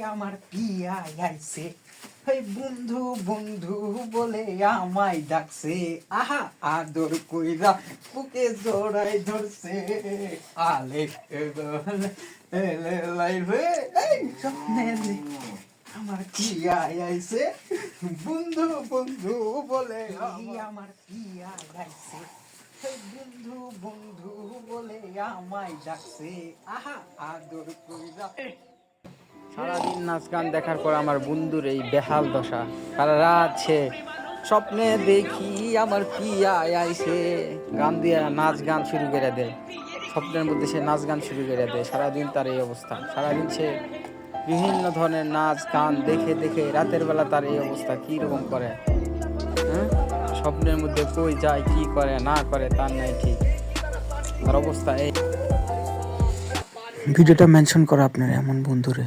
আমার পিয়া আইছে এই বন্ধু বন্ধু বলে আমায় ডাকছে। আহা আদর কইরা বুকে জড়াই ধরছে। আলে এলে এলে লাই রে। এই স্বপ্নে আমার পিয়া আইছে বন্ধু বন্ধু বলে আমার পিয়া আইছে বন্ধু বন্ধু বলে আমায় ডাকছে। আহা আদর কইরা সারাদিন নাচ গান দেখার পর আমার বন্ধুর এই বেহাল দশা। সারা রাত সে স্বপ্নে দেখি আমার পিয়া আইছে গান দিয়ে নাচ গান শুরু করে দেয়। স্বপ্নের মধ্যে সে নাচ গান শুরু করে দেয়। সারাদিন তার এই অবস্থা। সারাদিন সে বিভিন্ন ধরনের নাচ গান দেখে দেখে রাতের বেলা তার এই অবস্থা। কি রকম করে? হ্যাঁ? স্বপ্নের মধ্যে কই যায়, কি করে, না করে, তার নাই ঠিক। তার অবস্থা এই। ভিডিওটা মেনশন করো আপনার, এমন বন্ধুরে।